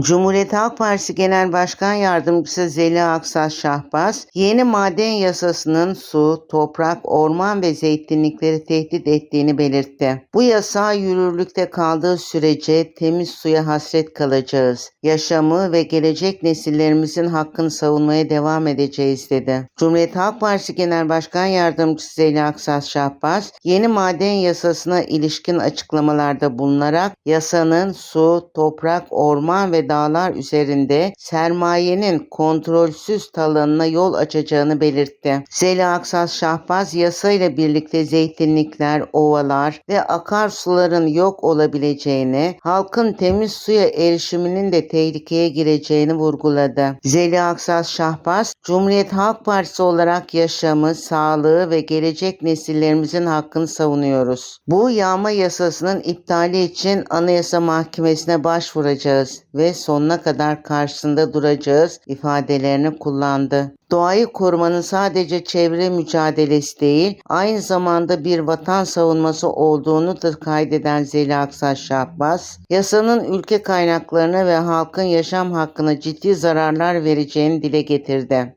Cumhuriyet Halk Partisi Genel Başkan Yardımcısı Zeliha Aksas Şahbaz, yeni maden yasasının su, toprak, orman ve zeytinlikleri tehdit ettiğini belirtti. Bu yasa yürürlükte kaldığı sürece temiz suya hasret kalacağız. Yaşamı ve gelecek nesillerimizin hakkını savunmaya devam edeceğiz dedi. Cumhuriyet Halk Partisi Genel Başkan Yardımcısı Zeliha Aksas Şahbaz, yeni maden yasasına ilişkin açıklamalarda bulunarak yasanın su, toprak, orman ve dağlar üzerinde sermayenin kontrolsüz talanına yol açacağını belirtti. Zeliha Aksas Şahbaz yasayla birlikte zeytinlikler, ovalar ve akarsuların yok olabileceğini, halkın temiz suya erişiminin de tehlikeye gireceğini vurguladı. Zeliha Aksas Şahbaz, Cumhuriyet Halk Partisi olarak yaşamı, sağlığı ve gelecek nesillerimizin hakkını savunuyoruz. Bu yağma yasasının iptali için Anayasa Mahkemesi'ne başvuracağız ve sonuna kadar karşısında duracağız ifadelerini kullandı. Doğayı korumanın sadece çevre mücadelesi değil, aynı zamanda bir vatan savunması olduğunu da kaydeden Zeliha Aksaç Şahbaz, yasanın ülke kaynaklarına ve halkın yaşam hakkına ciddi zararlar vereceğini dile getirdi.